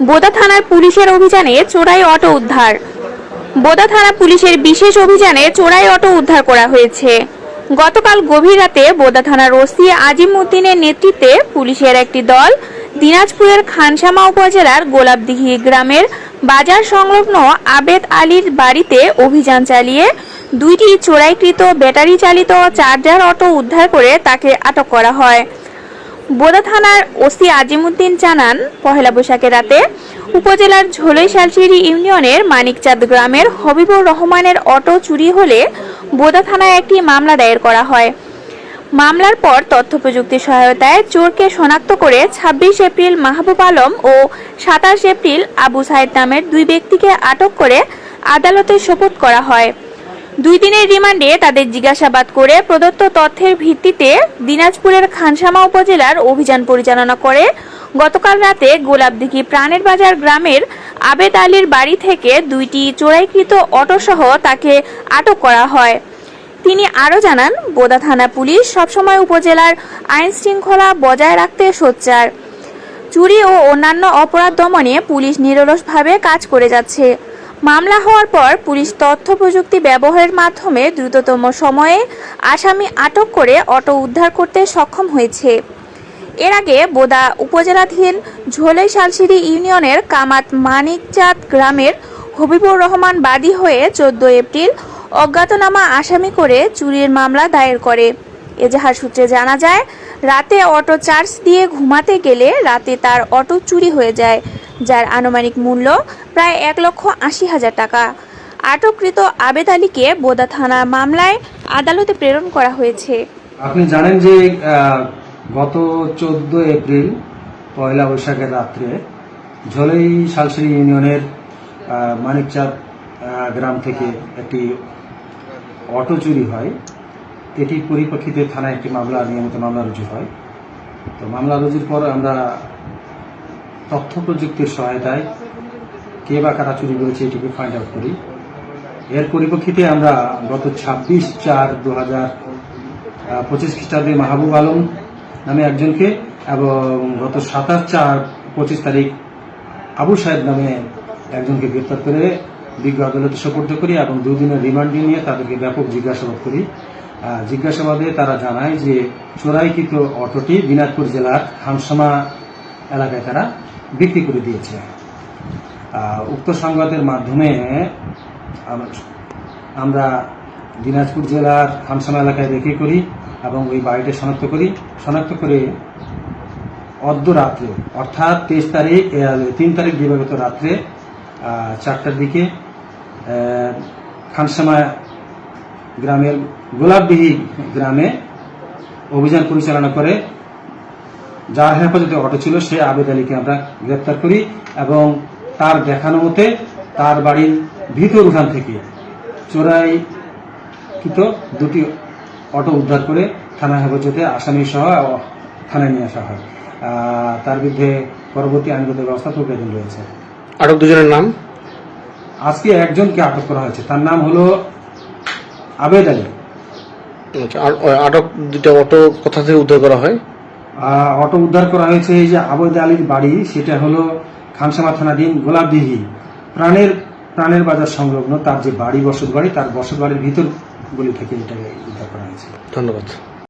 বোদা থানার পুলিশের অভিযানে চোরাই অটো উদ্ধার। বোদা থানা পুলিশের বিশেষ অভিযানে চোরাই অটো উদ্ধার করা হয়েছে। গতকাল গভীর রাতে বোদা থানার ওসি আজিম উদ্দিনের নেতৃত্বে পুলিশের একটি দল দিনাজপুরের খানসামা উপজেলার গোলাপদিঘি গ্রামের বাজার সংলগ্ন আবেদ আলীর বাড়িতে অভিযান চালিয়ে দুইটি চোরাইকৃত ব্যাটারি চালিত চার্জার অটো উদ্ধার করে তাকে আটক করা হয়। বোদা থানার ওসি আজিমুদ্দিন জানান, পহেলা বৈশাখের রাতে উপজেলার ঝোলই শালচিরি ইউনিয়নের মানিকচাঁদ গ্রামের হবিবুর রহমানের অটো চুরি হলে বোদা থানায় একটি মামলা দায়ের করা হয়। মামলার পর তথ্য প্রযুক্তির সহায়তায় চোরকে শনাক্ত করে ছাব্বিশ এপ্রিল মাহবুব আলম ও সাতাশ এপ্রিল আবু সাইদ নামের দুই ব্যক্তিকে আটক করে আদালতে সোপর্দ করা হয়। দুই দিনের রিমান্ডে তাদের জিজ্ঞাসাবাদ করে প্রদত্ত তথ্যের ভিত্তিতে দিনাজপুরের খানসামা উপজেলার অভিযান পরিচালনা করে। গতকাল রাতে গোলাপদিঘি প্রাণের বাজার গ্রামের আবেদ আলীর বাড়ি থেকে দুইটি চোরাইকৃত অটোসহ তাকে আটক করা হয়। তিনি আরও জানান, বোদা থানা পুলিশ সবসময় উপজেলার আইন শৃঙ্খলা বজায় রাখতে সোচ্চার। চুরি ও অন্যান্য অপরাধ দমনে পুলিশ নিরলসভাবে কাজ করে যাচ্ছে। মামলা হওয়ার পর পুলিশ তথ্য প্রযুক্তি ব্যবহারের মাধ্যমে দ্রুততম সময়ে আসামি আটক করে অটো উদ্ধার করতে সক্ষম হয়েছে। এর আগে বোদা উপজেলাধীন ঝোলাই শালসিরি ইউনিয়নের কামাত মানিকচাঁদ গ্রামের হবিবুর রহমান বাদী হয়ে চোদ্দ এপ্রিল অজ্ঞাতনামা আসামি করে চুরির মামলা দায়ের করে। এজাহার সূত্রে জানা যায়, রাতে অটো চার্জ দিয়ে ঘুমাতে গেলে রাতে তার অটো চুরি হয়ে যায়। যার আনুমানিক মূল্য প্রায় এক লক্ষ আশি হাজার টাকা। আটককৃত আবেদ আলীকে বোদা থানার মামলায় আদালতে প্রেরণ করা হয়েছে। আপনি জানেন যে গত চোদ্দ এপ্রিল, পয়লা বৈশাখের রাত্রে ঝোলাই শালসিরি ইউনিয়নের মানিকচাঁদ গ্রাম থেকে একটি অটো চুরি হয়। এটির পরিপ্রেক্ষিতে থানায় একটি মামলা, নিয়মিত মামলা রুজু হয়। তো মামলা রুজুর পর আমরা তথ্য প্রযুক্তির সহায়তায় কে বা কারা চুরি করেছে এটিকে ফাইন্ড আউট করি। এর পরিপ্রেক্ষিতে আমরা গত ছাব্বিশ চার দু হাজার পঁচিশ খ্রিস্টাব্দে মাহবুব আলম নামে একজনকে এবং গত সাতাশ চার পঁচিশ তারিখ আবু সাহেব নামে একজনকে গ্রেপ্তার করে বিজ্ঞ আদালতে সোপর্দ করি এবং দুই দিনের রিমান্ডে নিয়ে তাদেরকে ব্যাপক জিজ্ঞাসাবাদ করি। জিজ্ঞাসাবাদে তারা জানায় যে চোরাইকৃত অটোটি দিনাজপুর জেলার হামসামা এলাকায় তারা বিক্রি করে দিয়েছে। উক্ত সংবাদের মাধ্যমে আম- আমরা দিনাজপুর জেলার খানসামা এলাকায় রেখে করি এবং ওই বাড়িটি শনাক্ত করি। শনাক্ত করে অর্ধ রাত্রে, অর্থাৎ তেইশ তারিখ তিন তারিখ দিবাগত রাত্রে চারটার দিকে খানসামা গ্রামের গোলাপডিহি গ্রামে অভিযান পরিচালনা করে যার হেফাজতে অটো ছিল সে আবেদ আলীকে আমরা গ্রেপ্তার করি এবং তার দেখানো মতে তার বাড়ির ভিতর উঠান থেকে চোরাই কৃত দুটি অটো উদ্ধার করে থানা হেফাজতে আসামি সহ থানায় নিয়ে আসা হয়। তার বিরুদ্ধে পরবর্তী আইনগত ব্যবস্থা প্রক্রিয়াধীন রয়েছে। আটক দুজনের নাম? আজকে একজনকে আটক করা হয়েছে। তার নাম হলো আবেদ আলী। আচ্ছা, আর আটক দুটো অটো কোথা থেকে উদ্ধার করা হয়? অটো উদ্ধার করা হয়েছে এই যে আবৈদ আলীর বাড়ি, সেটা হলো খানসামা থানাধীন গোলাপদিহি প্রাণের প্রাণের বাজার সংলগ্ন তার যে বাড়ি বসত বাড়ি তার বসত বাড়ির ভিতর গুলি থেকে এটা উদ্ধার করা হয়েছে। ধন্যবাদ।